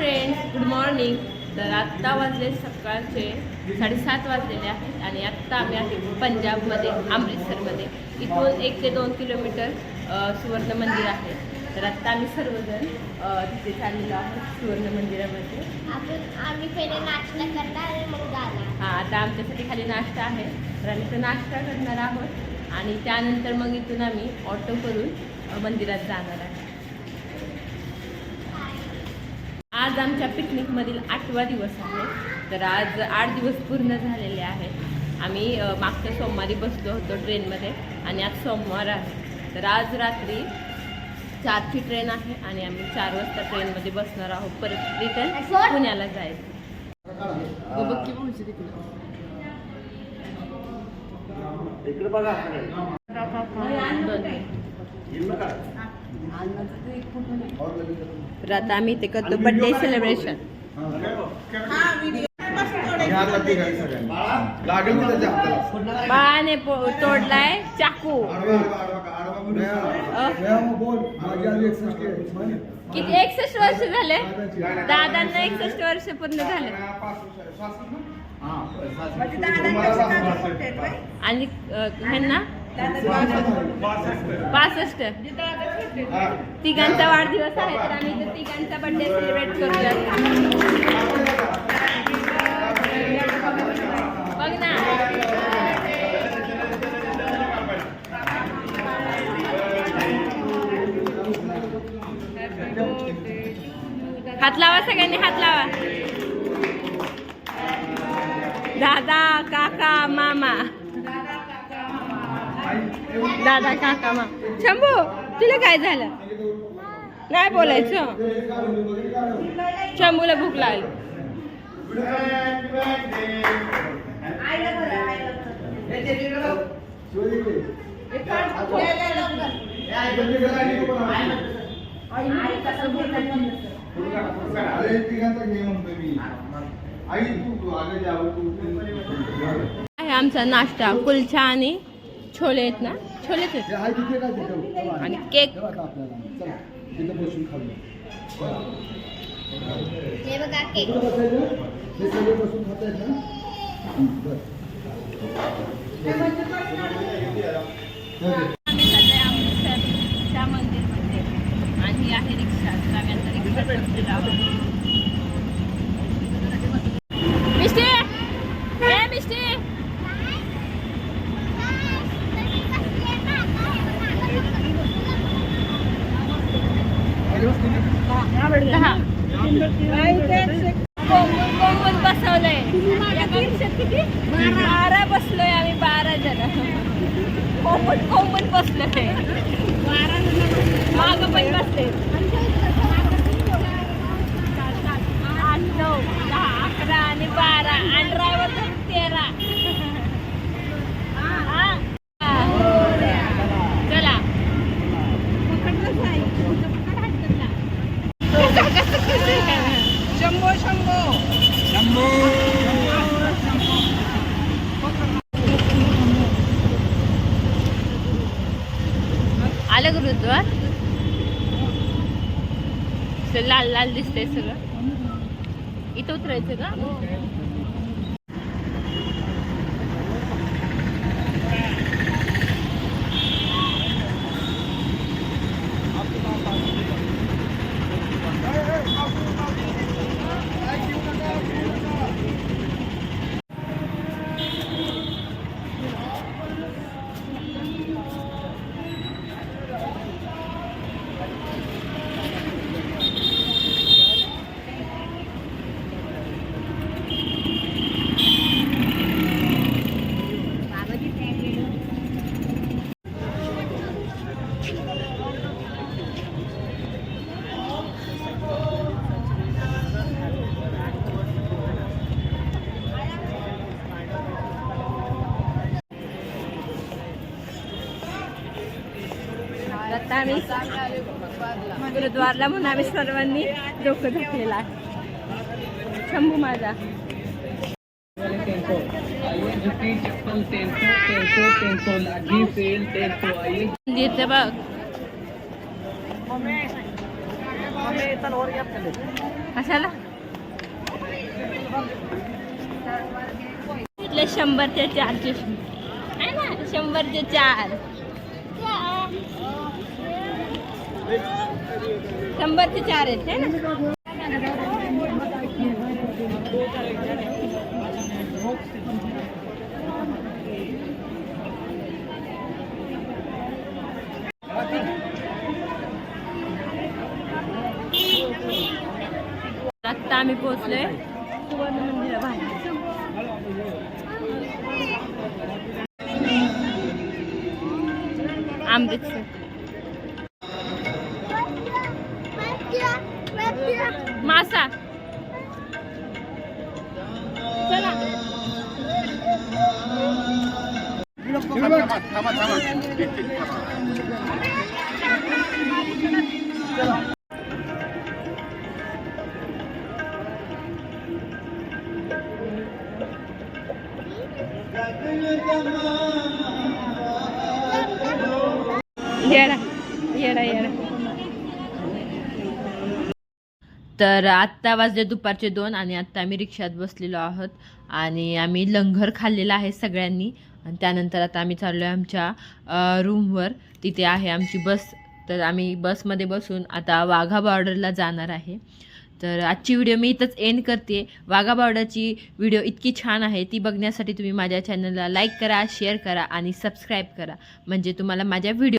Friends good morning तर आत्ता वाजले सकाळचे साडेसात वाजलेले आहेत आणि आत्ता आम्ही आहे पंजाबमध्ये अमृतसरमध्ये. इथून एक ते दोन किलोमीटर सुवर्ण मंदिर आहे. तर आत्ता आम्ही सर्वजण तिथे चाललेलो आहोत सुवर्ण मंदिरामध्ये. आम्ही पहिले नाश्ता करणार आणि मग जाणार. हां आता आमच्यासाठी खाली नाश्ता आहे. तर आम्ही तो नाश्ता करणार आहोत आणि त्यानंतर मग इथून आम्ही ऑटो करून मंदिरात जाणार आहे. आज आमच्या पिकनिकमधील आठवा दिवस आहे. तर आज आठ दिवस पूर्ण झालेले आहेत आम्ही मागच्या सोमवारी बसलो होतो ट्रेनमध्ये आणि आज सोमवार आहे. तर आज रात्री चारची ट्रेन आहे आणि आम्ही चार वाजता ट्रेनमध्ये बसणार आहोत. परत रिटर्न पुण्याला जायचं. इकडे. बघा. तर आता आम्ही ते करतो बर्थडे सेलिब्रेशन. बाळाने पो- तोडलाय चाकू. किती? एकसष्ट वर्ष झाले? दादांना एकसष्ट वर्ष पूर्ण झाले. आणि अ, ह्यांना? पासष्ट. तिघांचा वाढदिवस आहे तर आम्ही इथे तिघांचा बर्थडे सेलिब्रेट करूया बघ ना. हात लावा सगळ्यांनी हात लावा. दादा काका मामा. दादा काका मा. शंभू तुला काय झालं? नाही बोलायचं. शंभूला भूक लागली. आहे आमचा नाश्ता कुलछा आणि छोले आहेत ना? छोलेच आहेत. आणि केक. हे बघा केक. सगळे आम्ही अमृतसरच्या मंदिरमध्ये. आणि आहे रिक्षा. रिक्षा करतो आहोत मिष्टी ए मिष्टी दहा. कोंबून बसवलंय. बारा बसलोय आम्ही बारा जण. कोंबून कोंबून बसलोय. माग पण बसले. आठ नऊ दहा अकरा आणि बारा. आणि ड्रायव्हर लाल लाल दिसतंय सगळं इथं उतरायचं का आता आम्ही गुरुद्वारला म्हणून आम्ही सर्वांनी डोकं धकलेलं आहे. शंभू माझा. मंदिरचं बघ. कशाला? इथले शंभरचे चार चष्मे आहे ना शंभरचे चार. शंभरचे चार आहेत है ना? आत्ता आम्ही पोहोचलोय. सुवर्ण अमृतसर. मासा चला थांबा थांबा थांबा ठीक, ठीक, थांबा. येडा येडा येडा तर आत्ता वाजले दुपारचे दोन आणि आत्ता आम्ही रिक्षात बसलेलो आहोत आणि आम्ही लंगर खाल्लेलं आहे सगळ्यांनी. आणि त्यानंतर आता आम्ही चाललो आहे आमच्या रूमवर तिथे आहे आमची बस. तर आम्ही बसमध्ये बसून आता वाघा बॉर्डरला जाणार आहे. तर आजची व्हिडिओ मी इथंच एंड करते. वाघा बॉर्डरची व्हिडिओ इतकी छान आहे ती बघण्यासाठी तुम्ही माझ्या चॅनलला लाईक करा शेअर करा आणि सबस्क्राईब करा. म्हणजे तुम्हाला माझ्या व्हिडिओ